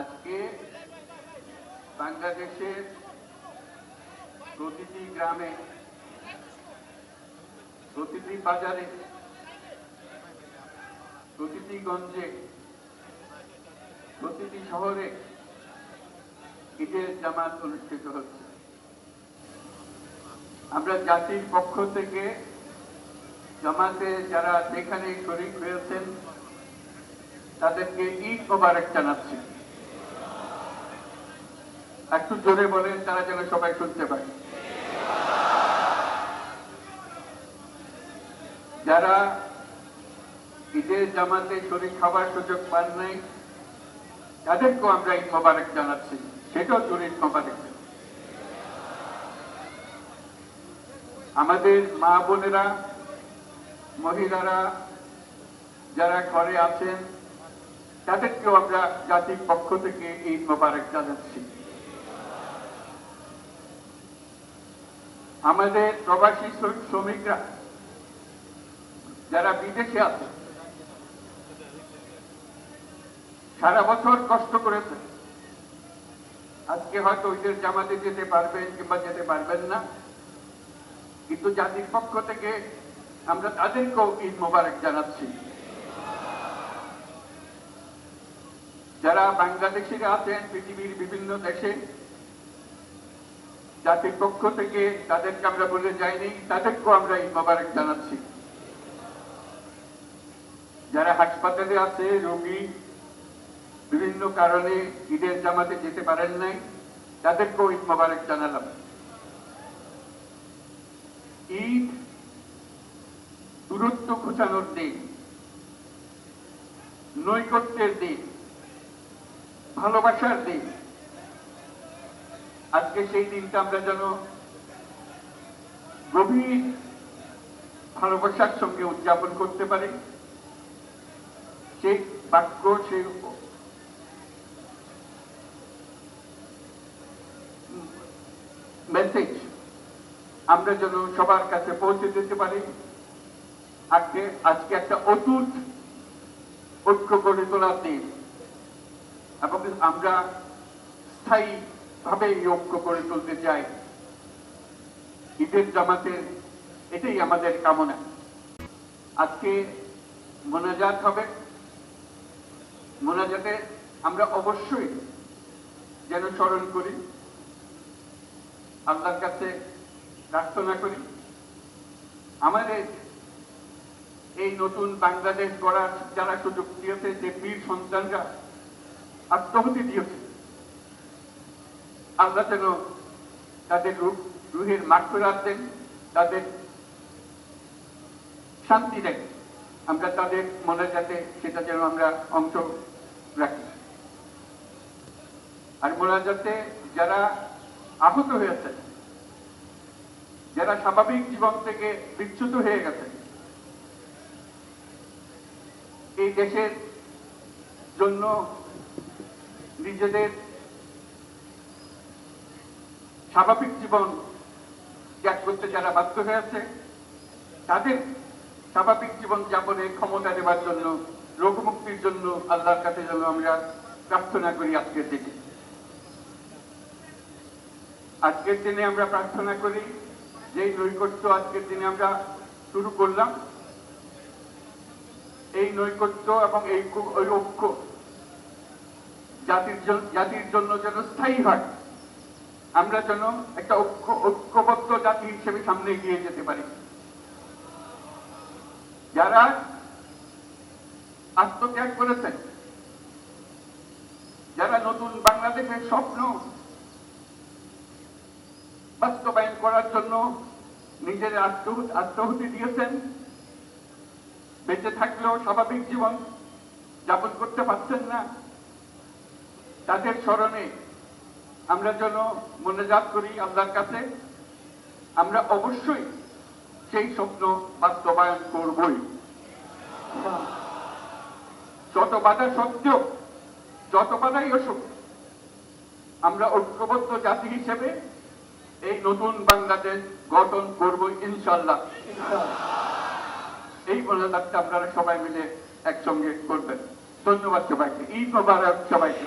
আজকে বাংলাদেশের প্রতিটি গ্রামে, প্রতিটি বাজারে, প্রতিটি গঞ্জে, প্রতিটি শহরে ঈদের জামাত অনুষ্ঠিত হচ্ছে। আমরা জাতির পক্ষ থেকে জামাতে যারা যেখানে শরীর হয়েছেন, তাদেরকে ঈদ মোবারক জানাচ্ছি। একটু জোরে বলেন, তারা যেন সবাই শুনতে পারে যারা ঈদের জামাতে শরীর খাবার সুযোগ পান নাই, তাদেরকেও আমরা ঈদ মোবারক জানাচ্ছি। সেটাও জরুরি মোবারক। আমাদের মা বোনেরা, মহিলারা যারা ঘরে আছেন, তাদেরকেও আমরা জাতির পক্ষ থেকে ঈদ মোবারক জানাচ্ছি। আমাদের প্রবাসী শ্রমিকরা, যারা বিদেশে আছে, সারা বছর কষ্ট করেছে। আজকে হয়তো ওইদের জামাতে যেতে পারবেন কিংবা যেতে পারবেন না। কিন্তু জাতির পক্ষ থেকে আমরা তাদেরকেও ঈদ মোবারক জানাচ্ছি। যারা বাংলাদেশিরা আছেন, পৃথিবীর বিভিন্ন দেশে জাতির পক্ষ থেকে তাদেরকে আমরা বলে যাইনি, তাদেরকেও আমরা ঈদ মোবারক জানাচ্ছি। যারা হাসপাতালে আছে, রোগী, বিভিন্ন কারণে ঈদের জামাতে যেতে পারেন নাই, তাদেরকেও ঈদ মোবারক জানালাম। ঈদ দূরত্ব ঘুচানোর দিন নৈকট্যের দিন, ভালোবাসার দিন আজকে সেই দিনটা আমরা যেন গভীর ভালোবাসার সঙ্গে উদযাপন করতে পারি। সেই বাক্য, সেই মেসেজ আমরা যেন সবার কাছে পৌঁছে দিতে পারি। আজকে আজকে একটা অটুট ঐক্য গড়ে তোলার দিন। এবং আমরা স্থায়ী ভাবে এই ঐক্য গড়ে তুলতে চাই। ঈদের জামাতের এটাই আমাদের কামনা। আজকে মোনাজাত হবে। মোনাজাতে আমরা অবশ্যই যেন স্মরণ করি, আল্লাহর কাছে প্রার্থনা করি। আমাদের এই নতুন বাংলাদেশ গড়ার যারা সুযোগ দিয়েছে, যে বীর সন্তানরা আত্মহতি দিয়েছে আল্লাহ যেন তাদের রূপ, রুহের মাঠফেরাত দেন তাদের শান্তি দেন। আমরা তাদের মনে যাতে সেটা যেন আমরা অংশ রাখি। আর মোনাজাতে যারা আহত হয়েছে যারা স্বাভাবিক জীবন থেকে বিচ্যুত হয়ে গেছে এই দেশের জন্য নিজেদের স্বাভাবিক জীবন ত্যাগ করতে যারা বাধ্য হয়েছে তাদের স্বাভাবিক জীবন যাপনের ক্ষমতা দেওয়ার জন্য, রোগমুক্তির জন্য আল্লাহর কাছে যেন আমরা প্রার্থনা করি আজকের দিনে। আজকের দিনে আমরা প্রার্থনা করি যে নৈকট্য আজকের দিনে আমরা শুরু করলাম, এই নৈকট্য এবং এই ঐক্য, জাতির জাতির জন্য যেন স্থায়ী হয়। আমরা যেন একটা ঐক্য, ঐক্যবদ্ধ জাতি হিসেবে সামনে এগিয়ে যেতে পারি। যারা আত্মত্যাগ করেছেন, যারা নতুন বাংলাদেশের স্বপ্ন বাস্তবায়ন করার জন্য নিজের আত্মহু- আত্মহুতি দিয়েছেন, বেঁচে থাকলেও স্বাভাবিক জীবন যাপন করতে পারছেন না, তাদের স্মরণে আমরা যেন মনোজাত করি আল্লাহর কাছে, আমরা অবশ্যই সেই স্বপ্ন বাস্তবায়ন করবই। যত বাধা সত্ত্বেও, যত বাধাই অসুখ আমরা ঐক্যবদ্ধ জাতি হিসেবে এই নতুন বাংলাদেশ গঠন করব ইনশাল্লাহ এই মোনাজাতটা আপনারা সবাই মিলে একসঙ্গে করবেন। ধন্যবাদ সবাইকে। ঈদ মোবারক সবাইকে।